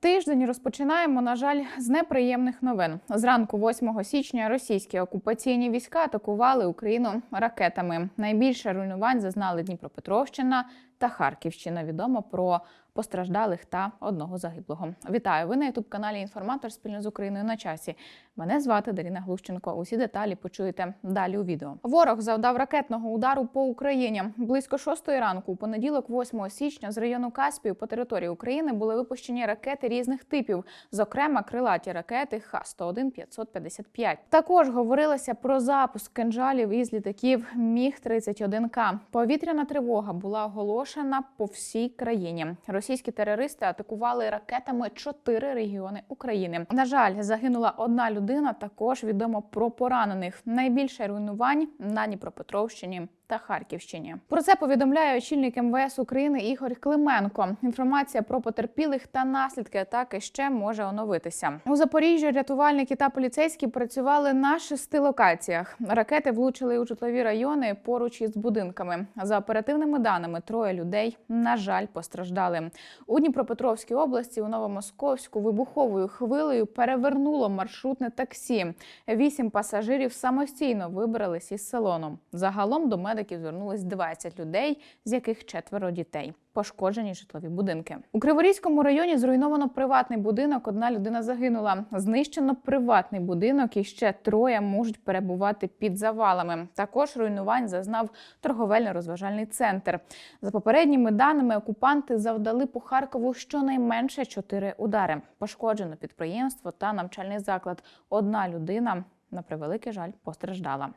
Тиждень розпочинаємо, на жаль, з неприємних новин. Зранку 8 січня російські окупаційні війська атакували Україну ракетами. Найбільше руйнувань зазнали Дніпропетровщина та Харківщина. Відомо про постраждалих та одного загиблого. Вітаю! Ви на ютуб каналі Інформатор спільно з Україною на часі. Мене звати Даріна Глущенко. Усі деталі почуєте далі у відео. Ворог завдав ракетного удару по Україні близько 6 ранку. У понеділок, 8 січня, з району Каспію по території України були випущені ракети різних типів, зокрема крилаті ракети Х-101 555. Також говорилося про запуск кинжалів із літаків Міг 31 К. Повітряна тривога була оголошена по всій країні. Російські терористи атакували ракетами чотири регіони України. На жаль, загинула одна людина. Також відомо про поранених. Найбільше руйнувань на Дніпропетровщині та Харківщині. Про це повідомляє очільник МВС України Ігор Клименко. Інформація про потерпілих та наслідки атаки ще може оновитися. У Запоріжжі рятувальники та поліцейські працювали на шести локаціях. Ракети влучили у житлові райони поруч із будинками. За оперативними даними, троє людей на жаль постраждали. У Дніпропетровській області у Новомосковську вибуховою хвилею перевернуло маршрутне таксі. Вісім пасажирів самостійно вибрались із салону. Загалом до медиків звернулись 20 людей, з яких четверо дітей. Пошкоджені житлові будинки у Криворізькому районі. Зруйновано приватний будинок. Одна людина загинула. Знищено приватний будинок, і ще троє можуть перебувати під завалами. Також руйнувань зазнав торговельно-розважальний центр. За попередніми даними, окупанти завдали по Харкову щонайменше чотири удари. Пошкоджено підприємство та навчальний заклад. Одна людина на превеликий жаль постраждала.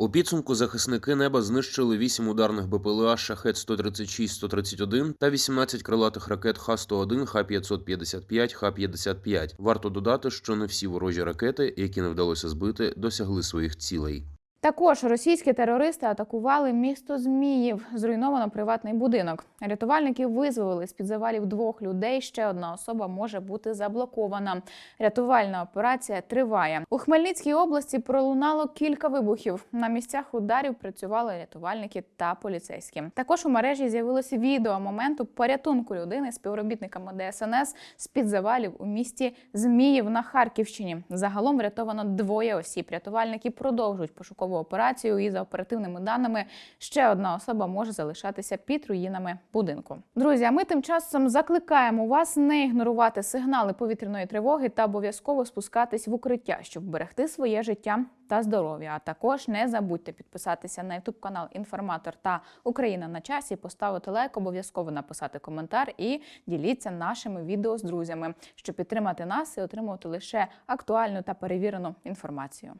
У підсумку захисники неба знищили 8 ударних БПЛА Шахет 136 131 та 18 крилатих ракет Х-101, Х-555, Х-55. Варто додати, що не всі ворожі ракети, які не вдалося збити, досягли своїх цілей. Також російські терористи атакували місто Зміїв. Зруйновано приватний будинок. Рятувальники визволили з під завалів двох людей. Ще одна особа може бути заблокована. Рятувальна операція триває. У Хмельницькій області пролунало кілька вибухів. На місцях ударів працювали рятувальники та поліцейські. Також у мережі з'явилося відео моменту порятунку людини співробітниками ДСНС з під завалів у місті Зміїв на Харківщині. Загалом врятовано двоє осіб. Рятувальники продовжують пошукову операцію. І за оперативними даними ще одна особа може залишатися під руїнами будинку. Друзі, а ми тим часом закликаємо вас не ігнорувати сигнали повітряної тривоги та обов'язково спускатись в укриття, щоб берегти своє життя та здоров'я. А також не забудьте підписатися на youtube канал Інформатор та Україна на часі, поставити лайк, обов'язково написати коментар і діліться нашими відео з друзями, щоб підтримати нас і отримувати лише актуальну та перевірену інформацію.